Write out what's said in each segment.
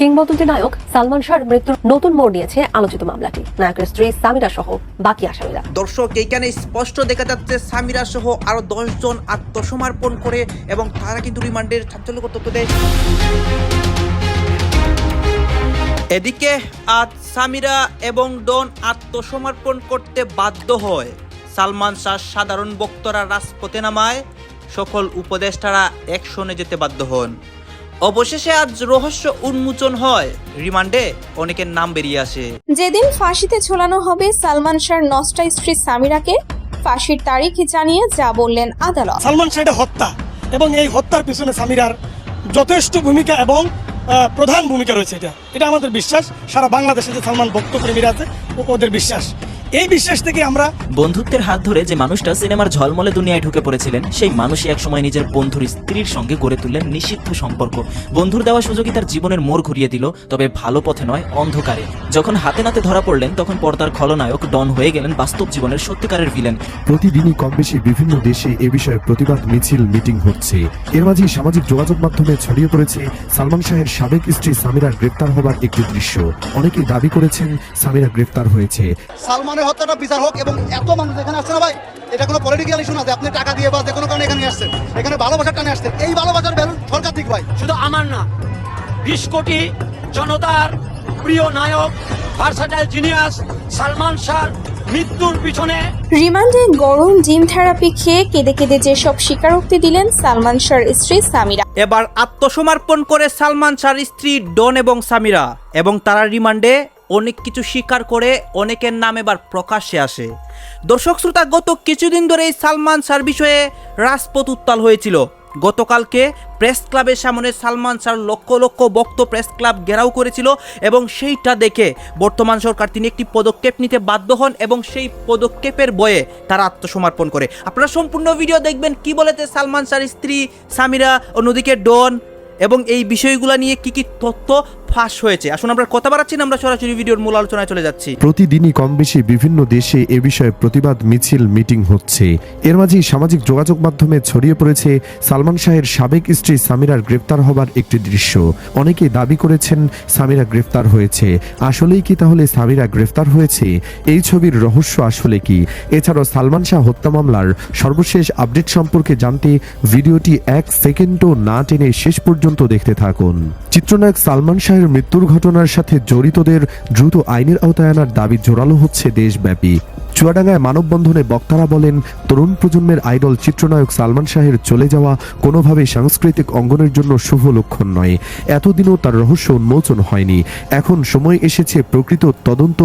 কিংবদন্তি নায়ক সালমান শাহর মৃত্যুর নতুন মোড় নিয়েছে আলোচিত মামলাটি। নায়কের স্ত্রী সামিরা সহ বাকি আসামিরা। দর্শক, এইখানে স্পষ্ট দেখা যাচ্ছে সামিরা সহ আরও জন আত্মসমর্পণ করে এবং তারা কিন্তু রিমান্ডের চাঞ্চল্যকর তথ্য দেয়। এদিকে আজ সামিরা এবং ডন আত্মসমর্পণ করতে বাধ্য হয়। সালমান শাহ সাধারণ বক্তরা রাজপথে নামায়। সকল উপদেষ্টারা একশনে যেতে বাধ্য হন। অবশেষে আজ রহস্য উন্মোচন হয়। রিমান্ডে অনেকের নাম বেরিয়ে আসে। যেদিন ফাঁসিতে ঝোলানো হবে সালমান শাহর নষ্টা স্ত্রী সামিরাকে ফাঁসির তারিখ জানিয়ে যা বললেন আদালত। সালমান শাহ হত্যা এবং এই হত্যার পিছনে সামিরার যথেষ্ট ভূমিকা এবং আহ, প্রধান ভূমিকা রয়েছে এটা। এটা আমাদের বিশ্বাস সারা বাংলাদেশে যে সালমান ভক্ত প্রেমীরা আছে ওদের বিশ্বাস। এই বিশ্বাস থেকে আমরা বন্ধুত্বের হাত ধরে যে মানুষটা সিনেমার ঝলমলে দুনিয়ায় ঢুকে পড়েছিলেন সেই মানুষই একসময় নিজের বন্ধুর স্ত্রীর সঙ্গে গড়ে তুললেন নিষিদ্ধ সম্পর্ক। বন্ধুর দেওয়া সুযোগই তার জীবনের মোড় ঘুরিয়ে দিল তবে ভালো পথে নয় অন্ধকারে। যখন হাতে নাতে ধরা পড়লেন তখন পর্দার খলনায়ক ডন হয়ে গেলেন বাস্তব জীবনের সত্যিকারের ভিলেন। প্রতিদিনই কম বেশি বিভিন্ন দেশে এ বিষয়ে প্রতিবাদ মিছিল মিটিং হচ্ছে। এর মাঝে সামাজিক যোগাযোগ মাধ্যমে ছড়িয়ে পড়েছে সালমান শাহের সাবেক স্ত্রী সামিরার গ্রেপ্তার হবার একটি দৃশ্য। অনেকেই দাবি করেছেন সামিরা গ্রেপ্তার হয়েছে। সালমানের হত্যাটা বিচার হোক এবং এত মানুষ এখানে আসছে না ভাই এটা কোনো পলিটিক্যাল ইস্যু না যে আপনি টাকা দিয়ে বা যে কোনো কারণে এখানে আসছেন। এখানে ভালোবাসার টানে আসছেন। এই ভালোবাসার ভ্যালু সরকার ঠিক ভাই। শুধু আমার না বিশ কোটি জনতার প্রিয় নায়ক ভার্সাটাইল জিনিয়াস সালমান শাহ মৃত্যুর পিছনে রিমান্ডে গরম জিম থেরাপি খেয়ে কেঁদে কেঁদে যেসব স্বীকারোক্তি দিলেন সালমান শাহর স্ত্রী সামিরা। এবার আত্মসমর্পণ করে সালমান শাহর স্ত্রী ডন এবং সামিরা এবং তারা রিমান্ডে অনেক কিছু স্বীকার করে অনেকের নাম এবার প্রকাশ্যে আসে। দর্শক শ্রোতা, গত কিছুদিন ধরেই সালমান শাহর বিষয়ে রাজপথ উত্তাল হয়েছিল। গতকালকে প্রেস ক্লাবের সামনে সালমান শাহ লক্ষ লক্ষ বক্ত প্রেস ক্লাব ঘেরাও করেছিল এবং সেইটা দেখে বর্তমান সরকার তিনি একটি পদক্ষেপ নিতে বাধ্য হন এবং সেই পদক্ষেপের বয়ে তারা আত্মসমর্পণ করে। আপনারা সম্পূর্ণ ভিডিও দেখবেন কি বলেছে সালমান শাহর স্ত্রী সামিরা, অন্যদিকে ডন এবং এই বিষয়গুলো নিয়ে কি কি তথ্য ফাঁস হয়েছে। আসুন আমরা কথা বাড়াচ্ছি না, আমরা সরাসরি ভিডিওর মূল আলোচনায় চলে যাচ্ছি। প্রতিদিনই কম বেশি বিভিন্ন দেশে এ বিষয়ে প্রতিবাদ, মিছিল, মিটিং হচ্ছে। এর মাঝেই সামাজিক যোগাযোগ মাধ্যমে ছড়িয়ে পড়েছে সালমান শাহের সাবেক স্ত্রী সামিরার গ্রেপ্তার হবার একটি দৃশ্য। অনেকে দাবি করেছেন সামিরা গ্রেফতার হয়েছে। আসলেই কি তাহলে সামিরা গ্রেফতার হয়েছে? এই ছবির রহস্য আসলে কি? এছাড়াও সালমান শাহ হত্যা মামলার সর্বশেষ আপডেট সম্পর্কে জানতে ভিডিওটি এক সেকেন্ডও না টেনে শেষ পর্যন্ত দেখতে থাকুন। চিত্রনায়ক সালমান শাহের মৃত্যুর ঘটনার সাথে জড়িতদের দ্রুত আইনের আওতায় আনার দাবি জোরালো হচ্ছে দেশব্যাপী। চুয়াডাঙ্গায় মানববন্ধনে বক্তারা বলেন, তরুণ প্রজন্মের আইডল চিত্রনায়ক সালমান শাহের চলে যাওয়া কোনোভাবেই সাংস্কৃতিক অঙ্গনের জন্য শুভ লক্ষণ নয়। এতদিনও তার রহস্য উন্মোচন হয়নি। এখন সময় এসেছে প্রকৃত তদন্ত,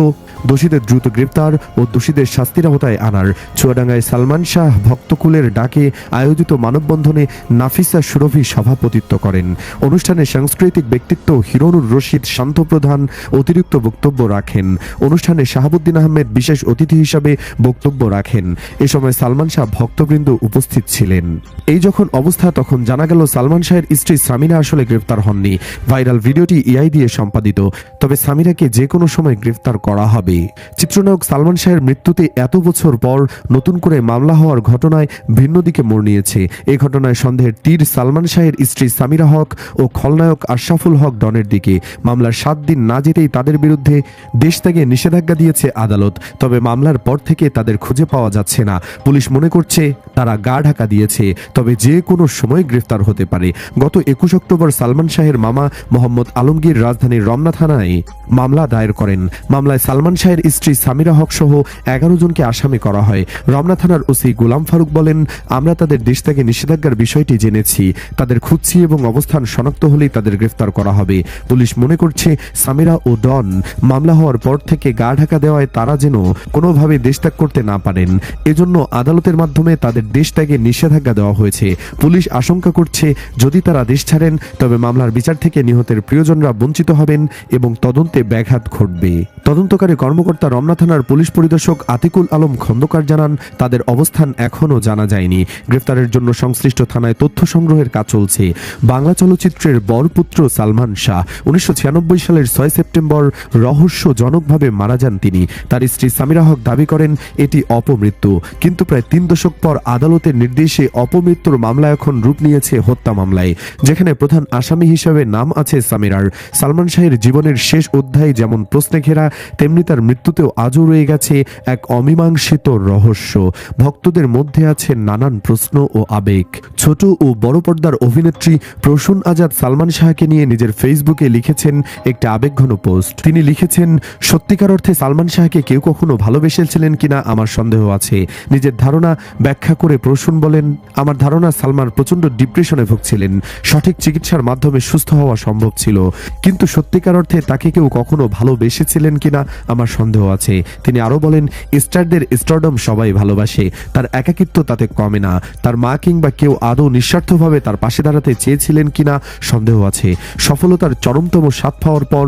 দোষীদের দ্রুত গ্রেপ্তার ও দোষীদের শাস্তির আওতায় আনার। চুয়াডাঙ্গায় সালমান শাহ ভক্তকুলের ডাকে আয়োজিত মানববন্ধনে নাফিসা সুরভি সভাপতিত্ব করেন। অনুষ্ঠানে সাংস্কৃতিক ব্যক্তিত্ব হিরনুর রশিদ শান্ত প্রধান অতিরিক্ত বক্তব্য রাখেন। অনুষ্ঠানে শাহাবুদ্দিন আহমেদ বিশেষ অতিথি হিসাবে বক্তব্য রাখেন। এ সময় সালমান শাহ ভক্তবৃন্দ উপস্থিত ছিলেন। এই যখন অবস্থা, তখন জানা গেল সালমান শাহের স্ত্রী সামিরা আসলে গ্রেফতার হননি। ভাইরাল ভিডিওটি এআই দিয়ে সম্পাদিত। তবে সামিরাকে যে কোনো সময় গ্রেফতার করা হবে। চিত্রনায়ক সালমান শাহের মৃত্যুতে এত বছর পর নতুন করে মামলা হওয়ার ঘটনায় ভিন্ন দিকে মোড় নিয়েছে। এ ঘটনায় সন্দেহের তীর সালমান শাহের স্ত্রী সামিরা হক ও খলনায়ক আশরাফুল হক ডনের দিকে। মামলার সাত দিন না যেতেই তাদের বিরুদ্ধে দেশ থেকে নিষেধাজ্ঞা দিয়েছে আদালত, তবে মামলার পর থেকে তাদের খুঁজে পাওয়া যাচ্ছে না। পুলিশ মনে করছে তারা গা ঢাকা দিয়েছে, তবে যে কোনো সময় গ্রেফতার হতে পারে। গত একুশ অক্টোবর সালমান শাহের মামা মোহাম্মদ আলমগীর রাজধানীর রমনা থানায় মামলা দায়ের করেন। মামলায় সালমান শাহের স্ত্রী সামিরা হক সহ এগারো জনকে আসামি করা হয়। রমনা থানার ওসি গোলাম ফারুক বলেন, আমরা তাদের দেশ থেকে নিষেধাজ্ঞার বিষয়টি জেনেছি। তাদের খুঁজছি এবং অবস্থান শনাক্ত হলেই তাদের গ্রেফতার করা হবে। পুলিশ মনে করছে সামিরা ও ডন মামলা হওয়ার পর থেকে গা ঢাকা দেওয়ায় তারা যেন কোনোভাবে দেশ ত্যাগ করতে না পারেন। এজন্য আদালতের মাধ্যমে তাদের দেশ ত্যাগে নিষেধাজ্ঞা দেওয়া হয়েছে। পুলিশ আশঙ্কা করছে, যদি তারা দেশ ছাড়েন, তবে মামলার বিচার থেকে নিহতের প্রিয়জনরা বঞ্চিত হবেন এবং তদন্তে ব্যাঘাত ঘটবে। তদন্তকারী কর্মকর্তা রমনা থানার পুলিশ পরিদর্শক আতিকুল আলম খন্দকার জানান, তাদের অবস্থান এখনও জানা যায়নি। গ্রেফতারের জন্য সংশ্লিষ্ট থানায় তথ্য সংগ্রহের কাজ চলছে। বাংলা চলচ্চিত্রের বরপুত্র সালমান শাহ। উনিশশো ছিয়ানব্বই সালের ছয় সেপ্টেম্বর রহস্যজনকভাবে মারা যান তিনি। তার স্ত্রী সামিরা হক দাবি করেন, এটি অপমৃত্যু। কিন্তু প্রায় তিন দশক পর আদালতের নির্দেশে অপমৃত্যুর মামলা এখন রূপ নিয়েছে হত্যা মামলায়, যেখানে প্রধান আসামি হিসেবে নাম আছে সামিরার। সালমান শাহের জীবনের শেষ অধ্যায় যেমন প্রশ্নে ঘেরা, তেমনি তার মৃত্যুতেও আজও রয়ে গেছে এক অমীমাংসিত রহস্য। ভক্তদের মধ্যে আছে নানান প্রশ্ন ও আবেগ। ছোট ও বড় পর্দার অভিনেত্রী প্রসূন আজাদ সালমান শাহকে নিয়ে নিজের ফেসবুকে লিখেছেন একটি আবেগঘন পোস্ট। তিনি লিখেছেন, সত্যিকার অর্থে সালমান শাহকে কেউ কখনো ভালোবেসেছিলেন কিনা আমার সন্দেহ আছে। নিজের ধারণা ব্যাখ্যা করে প্রসূন বলেন, আমার ধারণা সালমান প্রচণ্ড ডিপ্রেশনে ভুগছিলেন। সঠিক চিকিৎসার মাধ্যমে সুস্থ হওয়া সম্ভব ছিল। কিন্তু সত্যিকার অর্থে তাকে কেউ কখনো ভালোবেসেছিলেন কিনা আমার সন্দেহ আছে। তিনি আরও বলেন, স্টারদের স্টারডম সবাই ভালোবাসে। তার একাকিত্ব তাতে কমে না। তার মা কিংবা কেউ আদৌ নিঃস্বার্থভাবে তার পাশে দাঁড়াতে চেয়েছিলেন কিনা সন্দেহ আছে। সফলতার চরমতম স্বাদ পাওয়ার পর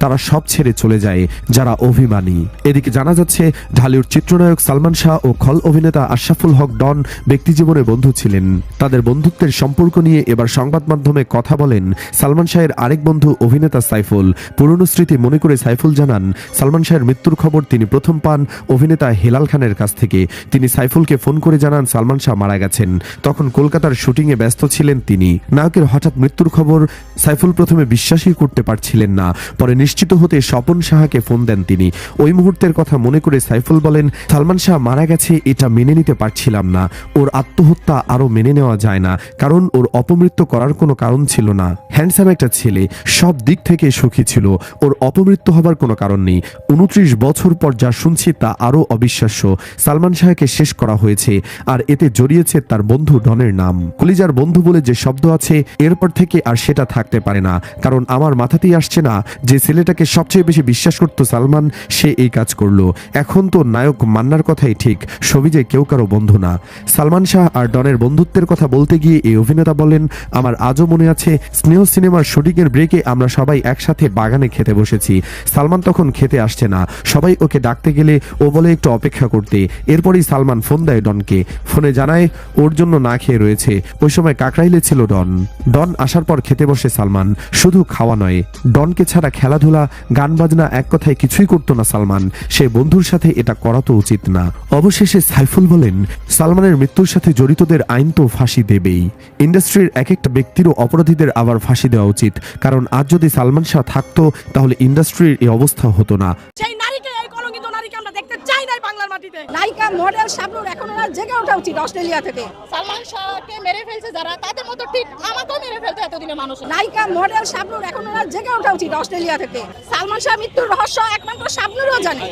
তারা সব ছেড়ে চলে যায়, যারা অভিমানী। এদিকে জানা যাচ্ছে, ঢালিউড চিত্রনায়ক সালমান শাহ ও খল অভিনেতা আশরাফুল হক ডন ব্যক্তিজীবনে বন্ধু ছিলেন। তাদের বন্ধুত্বের সম্পর্ক নিয়ে এবার সংবাদ মাধ্যমে কথা বলেন সালমান শাহের আরেক বন্ধু অভিনেতা সাইফুল। পুরনো স্মৃতি মনে করে সাইফুল জানান, সালমান শাহের মৃত্যুর খবর তিনি প্রথম পান অভিনেতা হেলাল খানের কাছ থেকে। তিনি সাইফুলকে ফোন করে জানান সালমান শাহ মারা গেছেন। তখন কলকাতার শুটিংয়ে ব্যস্ত ছিলেন তিনি। নায়কের হঠাৎ মৃত্যুর খবর সাইফুল প্রথমে বিশ্বাসই করতে পারছিলেন না। পরে নিশ্চিত হতে স্বপন সাহাকে ফোন দেন তিনি। ওই মুহূর্তের কথা মনে করে সাইফুল বলেন, সালমান শাহ মারা গেছে, এটা মেনে নিতে পারছিলাম না। ওর আত্মহত্যা আরও মেনে নেওয়া যায় না, কারণ ওর অপমৃত্যু করার কোনো কারণ ছিল না। হ্যান্ডসাম একটা ছেলে, সব দিক থেকে সুখী ছিল। ওর অপমৃত্যু হবার কোনো কারণ নেই। উনত্রিশ বছর পর যা শুনছি তা আরও অবিশ্বাস্য। সালমান শাহকে শেষ করা হয়েছে, আর এতে জড়িয়েছে তার বন্ধু ডনের নাম। কলিজার বন্ধু বলে যে শব্দ আছে, এরপর থেকে আর সেটা থাকতে পারে না, কারণ আমার মাথাতেই আসছে না যে ছেলেটাকে সবচেয়ে বেশি বিশ্বাস করতো সালমান, সে এই কাজ করল। এখন তো নায়ক মান্নার কথাই ঠিক, ছবি যে কেউ কারও বন্ধু না। সালমান শাহ আর ডনের বন্ধুত্বের কথা বলতে গিয়ে এই অভিনেতা বলেন, আমার আজও মনে আছে, স্নেহ সিনেমার শুটিংয়ের ব্রেকে আমরা সবাই একসাথে বাগানে খেতে বসেছি। সালমান তখন খেতে আসছে না। সবাই ওকে ডাকতে গেলে ও বলে একটু অপেক্ষা করতে। এরপরই সালমান ফোন দেয় ডনকে। ফোনে জানায়, ওর জন্য না খেয়ে রয়েছে। ওই সময় কাকরাইলে ছিল ডন। ডন আসার পর খেতে বসে সালমান। শুধু খাওয়া নয়, ডনকে ছাড়া খেলাধুলা গান বাজনা এক কথায় কিছুই করতো না সালমান। সে বন্ধুর সাথে এটা করা তো উচিত না। অবশেষে সাইফুল বলেন, সালমানের মৃত্যুর সাথে জড়িতদের আইন তো ফাঁসি দেবেই। ইন্ডাস্ট্রির এক একটা ব্যক্তিরও অপরাধীদের আবার ফাঁসি দেওয়া উচিত। কারণ আজ যদি সালমান শাহ থাকতো, তাহলে ইন্ডাস্ট্রির এই অবস্থা হতো না সেই নারীকে এই কলঙ্কিত নারীকে আমরা দেখতে চাই নাই বাংলার মাটিতে নায়িকা মডেল শাবনুর এখন ওনার জেগে ওঠা উচিত অস্ট্রেলিয়া থেকে। সালমান শাহকে মেরে ফেলছে যারা তাদের মতো ঠিক আমাকেও মেরে ফেলতে এতদিনে মানুষ। নায়িকা মডেল শাবনুর এখন ওনার জেগে ওঠা উচিত অস্ট্রেলিয়া থেকে। সালমান শাহ মৃত্যুর রহস্য একমাত্র শাবনুরও জানে।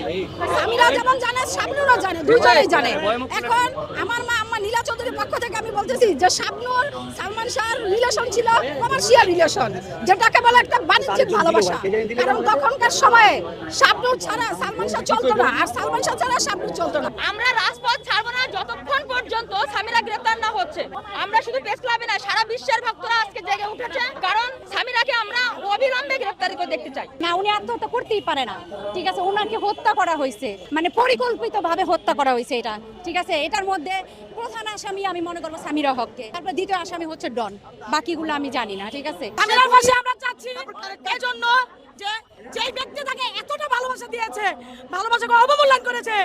আমিরা যেমন জানে শাবনুরও জানে দুজনেই জানে। এখন আমার মা যে শাবনুর সালমান শাহর রিলেশন ছিল কমার্শিয়াল রিলেশন যেটাকে বলে একটা বাণিজ্যিক ভালোবাসা। কারণ তখনকার সময়ে শাবনুর ছাড়া সালমান শাহ চলতো না আর সালমান শাহ ছাড়া শাবনুর চলতো না। আমরা রাজপথ ছাড়বো না যতক্ষণ পর্যন্ত সামিরা গ্রেফতার না হচ্ছে। আমরা শুধু প্রেস ক্লাবে না সারা বিশ্বের ভক্তরা আজকে জেগে উঠেছে কারণ সামিরাকে আমরা অবিলম্বে গ্রেফতারি করে দেখতে চাই। না উনি আত্মহত্যা করতেই পারে না ঠিক আছে? ওনাকে হত্যা করা হয়েছে মানে পরিকল্পিতভাবে হত্যা করা হয়েছে এটা ঠিক আছে? এটার মধ্যে প্রধান আসামি আমি মনে করব সামিরা হককে তারপর দ্বিতীয় আসামি হচ্ছে ডন। বাকিগুলো আমি জানি না, ঠিক আছে? আমরা চাচ্ছি এই জন্য যে যেই ব্যক্তি তাকে এতটা ভালোবাসা দিয়েছে, ভালোবাসাকে অবমূল্যায়ন করেছে,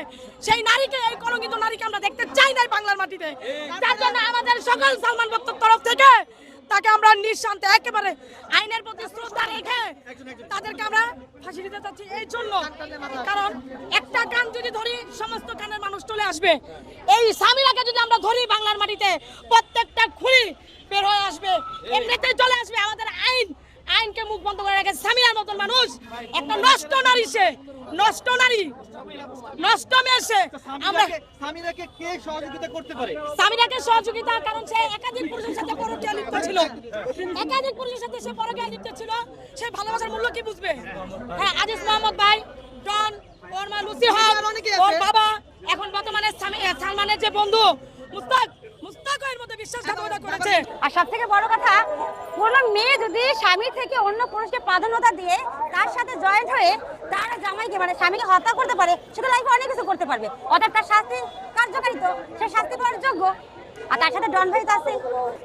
সেই নারীকে, এই কলঙ্কিত নারীকে আমরা দেখতে চাই নাই বাংলার মাটিতে। তার জন্য আমাদের সকল সালমান ভক্তর তরফ থেকে তাকে আমরা নিঃশান্তে একেবারে আইনের প্রতি শ্রদ্ধা রেখে তাদেরকে আমরা ফাঁসি দিতে চাচ্ছি এই জন্য। কারণ একটা গান যদি ধরি সমস্ত গানের মানুষ চলে আসবে। এই সামিরাকে যদি আমরা ধরি বাংলার মাটিতে প্রত্যেকটা খুলি বের হয়ে আসবে। এমনিতেই চলে আসবে আমাদের আইন। আইনকে মুখ বন্ধ করে রেখেছে সামিরার মতন মানুষ। একটা নষ্ট নারী সে নষ্ট নারী নষ্ট মেয়ে সে। আমরা স্বামীরাকে কে সহযোগিতা করতে পারে? সামিরাকে সহযোগিতা কারণ সে একাধিক পুরুষের সাথে পরকীয়া লিপ্ত ছিল। একাধিক পুরুষের সাথে সে পরকীয়া লিপ্ত ছিল। সে ভালোবাসার মূল্য কি বুঝবে? হ্যাঁ আজিজ মোহাম্মদ ভাই ডন ওর মা লুসি হক ওর বাবা এখন বর্তমানে সালমানের যে বন্ধু মুস্তাক এর মধ্যে বিশ্বাসঘাতকতা করেছে। আর সব থেকে বড় কথা কোনো মেয়ে যদি স্বামী থেকে অন্য পুরুষকে প্রাধান্যতা দিয়ে তার সাথে জয়েন্ট হয়ে তার জামাইকে মানে স্বামীকে হত্যা করতে পারে সেটা লাইফে অনেক কিছু করতে পারবে। অর্থাৎ তার শাস্তি কার্যকারিত সে শাস্তি পাওয়ার যোগ্য। আর তার সাথে ডন ভাই তো আছে।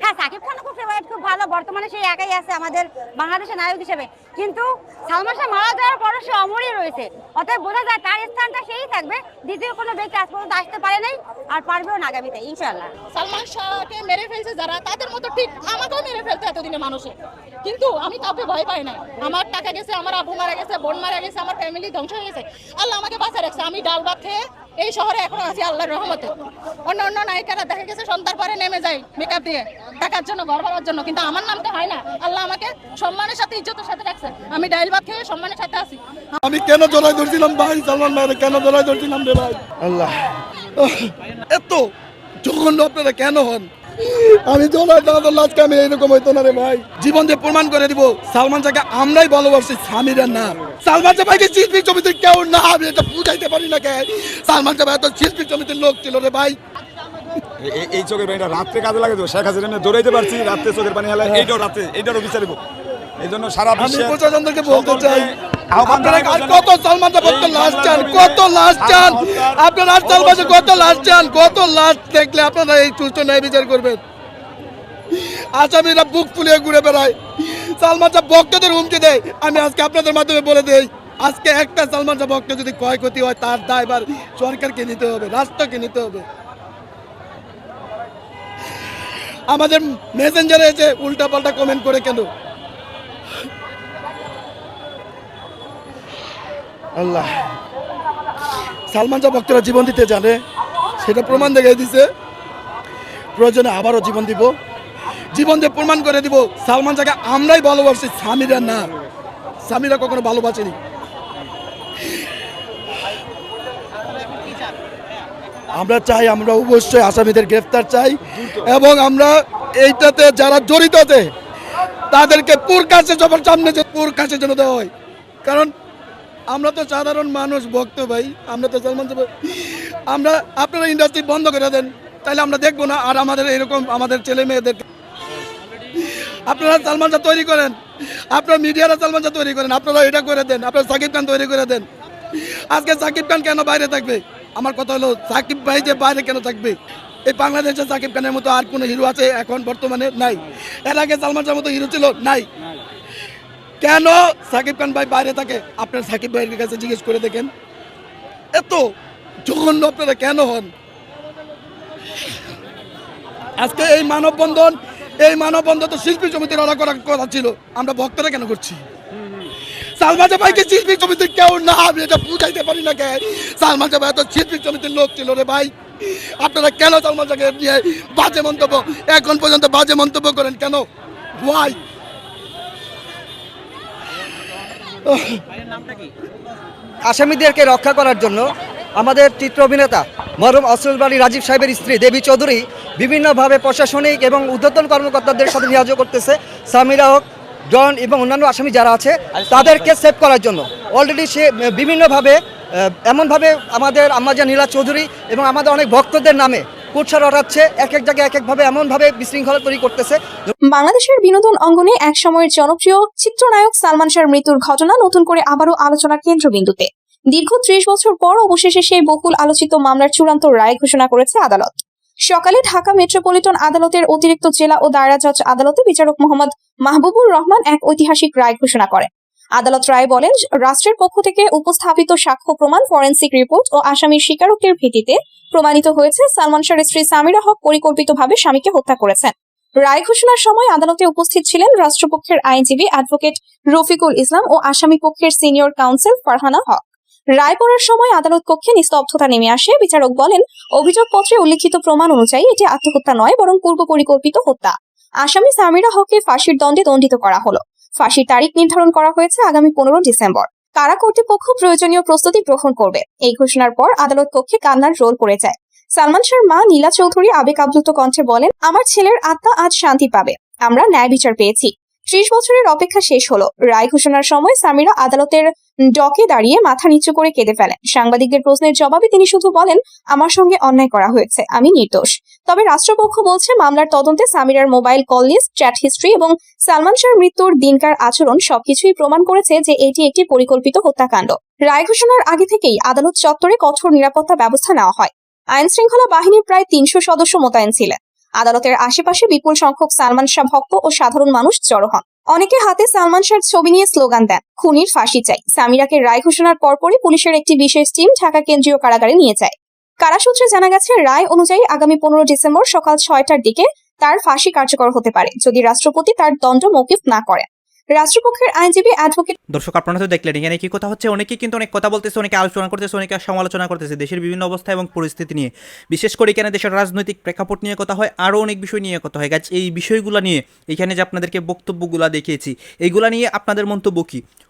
হ্যাঁ সাকিব খুব ফেভারিট খুব ভালো। বর্তমানে সে একাই আছে আমাদের বাংলাদেশের নায়ক হিসেবে। কিন্তু সালমান শাহ মারা যাওয়ার পরও সে অমরই রয়েছে। অতএব বোঝা যায় তার স্থানটা সেই থাকবে। দ্বিতীয় কোনো ব্যক্তি আজ পর্যন্ত আসতে পারে নাই। আর পারবেও না আগামীতে ইনশাআল্লাহ। সালমান শাহকে মেরে ফেলছে যারা তাদের মতো ঠিক আমাকেও মেরে ফেলছে এতদিনে মানুষে। কিন্তু আমি কাউকে ভয় পাই না আমার টাকা গেছে আমার আবু মারা গেছে বোন মারা গেছে আমার ফ্যামিলি ধ্বংস হয়ে গেছে। আল্লাহ আমাকে বাঁচা রাখছে। আমি ডাল ভাত খেয়ে এই শহরে এখনও আছি আল্লাহর রহমতে। অন্য অন্য নায়িকারা দেখা গেছে সন্ধ্যার পরে নেমে যায় মেকআপ দিয়ে। টাকার জন্য ঘর ভাড়ার জন্য। কিন্তু আমার নামটা হয় না। আল্লাহ আমাকে সম্মানের সাথে ইজ্জতের সাথে রাখছে। আমি ডাল ভাত খেয়ে সম্মানের সাথে আছি। আমি কেন জড়াই ধরছিলাম ভাই? সালমান ভাই কেন জড়াই ধরছিলাম রে ভাই? আল্লাহ। এত জঘন্য আপনারা কেন হন? আমি না ধরলে আজকে আমি এইরকম হইতো না রে ভাই। জীবন দিয়ে প্রমাণ করে দিব সালমান শাহকে আমরাই ভালোবাসি স্বামীরা না। সালমান শাহ ভাইকে শিল্পী সমিতির কেউ না আমি এটা বুঝাইতে পারি না কে। সালমান শাহ ভাই এত শিল্পী সমিতির লোক ছিল রে ভাই। এই- চোখের পানিটা রাত্রে কাজে লাগে তো শেখ হাসিনা দৌড়াইতে পারছি রাত্রে চোখের পানি হেলায় এইটাও রাত্রে এইটারও বিচারিব। এই জন্য সারা আমি বিশ্বে প্রশাসনকে বলতে চাই আপনারা কত সালমান শাহ ভক্ত চান কত লাশ চান? আপনারা আর কত লাশ চান? কত লাশ দেখলে আপনারা এই সুস্থ ন্যায় বিচার করবেন? আসামিরা বুক ফুলিয়ে ঘুরে বেড়ায়। সালমান শাহ ভক্তদের হুমকি দেয়। আমি আজকে আপনাদের মাধ্যমে বলে দেই আজকে একটা সালমান শাহ ভক্ত যদি ক্ষয়ক্ষতি হয় তার দায়ভার সরকারকে নিতে হবে রাষ্ট্রকে নিতে হবে। আমাদের মেসেঞ্জারে এসে উল্টা পাল্টা কমেন্ট করে কেন? আল্লাহ। সালমান শাহ ভক্তরা জীবন দিতে জানে, সেটা প্রমাণ দেখাই দিছে। প্রয়োজনে আবারও জীবন দিব। জীবন দিয়ে প্রমাণ করে দিব, সালমান শাহকে আমরাই ভালোবাসি, স্বামীরা না। স্বামীরা কখনো ভালোবাসেনি। আমরা চাই, আমরা অবশ্যই আসামিদের গ্রেফতার চাই এবং আমরা এইটাতে যারা জড়িত আছে, তাদেরকে পুর কাছে যখন সামনে যে পুর কাছে যেন দেওয়া হয়। কারণ আমরা তো সাধারণ মানুষ, ভক্ত ভাই। আমরা তো সালমান শাহ আমরা, আপনারা ইন্ডাস্ট্রি বন্ধ করে দেন। তাহলে আমরা দেখব না, আর আমাদের এরকম আমাদের ছেলে মেয়েদের আপনারা সালমান শাহ তৈরি করেন। আপনারা মিডিয়ারা সালমান শাহ তৈরি করেন। আপনারা এটা করে দেন। আপনারা সাকিব খান তৈরি করে দেন। আজকে সাকিব খান কেন বাইরে থাকবে? আমার কথা হলো, সাকিব ভাই যে বাইরে কেন থাকবে? এই বাংলাদেশে সাকিব খানের মতো আর কোনো হিরো আছে এখন বর্তমানে? নাই। এর আগে সালমান শাহের মতো হিরো ছিল? নাই। কেন সাকিব খান ভাই বাইরে থাকে? আপনার সাকিব ভাইয়ের কাছে জিজ্ঞেস করে দেখেন। এত জঘন্য আপনারা কেন হন? আজকে এই মানববন্ধন এই মানববন্ধন তো শিল্পী সমিতির ওরা করার কথা ছিল। আমরা ভক্তরা কেন করছি? ভাইকে শিল্পী কেউ না? আমি এটা বুঝাইতে পারি না কে? তো রে ভাই। আপনারা কেন সালমান নিয়ে বাজে মন্তব্য, এখন পর্যন্ত বাজে মন্তব্য করেন কেন? ভাই আসামিদেরকে রক্ষা করার জন্য আমাদের চিত্র অভিনেতা মরম অসরুল বাড়ি রাজীব সাহেবের স্ত্রী দেবী চৌধুরী বিভিন্নভাবে প্রশাসনিক এবং ঊর্ধ্বতন কর্মকর্তাদের সাথে নিয়োগ করতেছে। সামিরা হক জন এবং অন্যান্য আসামি যারা আছে, তাদেরকে সেভ করার জন্য। অলরেডি সে বিভিন্নভাবে এমনভাবে আমাদের আম্মাজা নীলা চৌধুরী এবং আমাদের অনেক ভক্তদের নামে কুৎসা রটাচ্ছে এক এক জায়গায় এক একভাবে এমনভাবে বিশৃঙ্খলা তৈরি করতেছে। বাংলাদেশের বিনোদন অঙ্গনে এক সময়ের জনপ্রিয় চিত্রনায়ক সালমান শাহর মৃত্যুর ঘটনা নতুন করে আবারও আলোচনার কেন্দ্রবিন্দুতে। দীর্ঘ ত্রিশ বছর পর অবশেষে সেই বহুল আলোচিত মামলার চূড়ান্ত রায় ঘোষণা করেছে আদালত। সকালে ঢাকা মেট্রোপলিটন আদালতের অতিরিক্ত জেলা ও দায়রা জজ আদালতে বিচারক মোহাম্মদ মাহবুবুর রহমান এক ঐতিহাসিক রায় ঘোষণা করেন। আদালত রায় বলেন, রাষ্ট্রের পক্ষ থেকে উপস্থাপিত সাক্ষ্য প্রমাণ, ফরেন্সিক রিপোর্ট ও আসামির স্বীকারোক্তির ভিত্তিতে প্রমাণিত হয়েছে সালমান শাহের স্ত্রী সামিরা হক পরিকল্পিতভাবে স্বামীকে হত্যা করেছেন। রায় ঘোষণার সময় আদালতে উপস্থিত ছিলেন রাষ্ট্রপক্ষের আইনজীবী অ্যাডভোকেট রফিকুল ইসলাম ও আসামি পক্ষের সিনিয়র কাউন্সিল ফারহানা হক। রায় পড়ার সময় আদালত কক্ষে নিস্তব্ধতা নেমে আসে। বিচারক বলেন, অভিযোগপত্রে উল্লিখিত প্রমাণ অনুযায়ী এটি আত্মহত্যা নয়, বরং পূর্ব পরিকল্পিত হত্যা। আসামি সামিরা হককে ফাঁসির দণ্ডে দণ্ডিত করা হলো। ফাঁসির তারিখ নির্ধারণ করা হয়েছে আগামী পনেরো ডিসেম্বর। কারা কর্তৃপক্ষ প্রয়োজনীয় প্রস্তুতি গ্রহণ করবে? এই ঘোষণার পর আদালত কক্ষে কান্নার রোল পড়ে যায়। সালমান শাহর মা নীলা চৌধুরী আবেগ আপ্লুত কণ্ঠে বলেন, আমার ছেলের আত্মা আজ শান্তি পাবে। আমরা ন্যায় বিচার পেয়েছি। ত্রিশ বছরের অপেক্ষা শেষ হলো। রায় ঘোষণার সময় সামিরা আদালতের ডকে দাঁড়িয়ে মাথা নিচু করে কেঁদে ফেলেন। সাংবাদিকদের প্রশ্নের জবাবে তিনি শুধু বলেন, আমার সঙ্গে অন্যায় করা হয়েছে, আমি নির্দোষ। তবে রাষ্ট্রপক্ষ বলছে, মামলার তদন্তে সামিরার mobile call list, chat history এবং সালমান শাহর মৃত্যুর দিনকার আচরণ সবকিছুই প্রমাণ করেছে যে এটি একটি পরিকল্পিত হত্যাকাণ্ড। রায় ঘোষণার আগে থেকেই আদালত চত্বরে কঠোর নিরাপত্তা ব্যবস্থা নেওয়া হয়। আইন শৃঙ্খলা বাহিনীর প্রায় তিনশো সদস্য মোতায়েন ছিলেন। আদালতের আশেপাশে বিপুল সংখ্যক সালমান শাহ ভক্ত ও সাধারণ মানুষ জড়ো হন। অনেকে হাতে সালমান শাহর ছবি নিয়ে স্লোগান দেন, খুনির ফাঁসি চাই। সামিরাকে রায় ঘোষণার পরপরই পুলিশের একটি বিশেষ টিম ঢাকা কেন্দ্রীয় কারাগারে নিয়ে যায়। কারা সূত্রে জানা গেছে, রায় অনুযায়ী আগামী পনেরো ডিসেম্বর সকাল ছয়টার দিকে তার ফাঁসি কার্যকর হতে পারে, যদি রাষ্ট্রপতি তার দণ্ড মৌকিফ না করেন। রাষ্ট্রপক্ষের আইনজীবী অ্যাডভোকেট দর্শক, আপনারা তো দেখলেন, এখানে কি কথা হচ্ছে। অনেকে কিন্তু অনেক কথা বলতেছে, অনেকে আলোচনা করতেছে, অনেকে সমালোচনা করতেছে। দেশের বিভিন্ন অবস্থা এবং পরিস্থিতি নিয়ে। বিশেষ করে এখানে দেশের রাজনৈতিক প্রেক্ষাপট নিয়ে কথা হয়, আরও অনেক বিষয় নিয়ে কথা হয়। গাছ, এই বিষয়গুলো নিয়ে এখানে যে আপনাদেরকে বক্তব্যগুলো দেখিয়েছি এইগুলা নিয়ে আপনাদের মন্তব্য কী?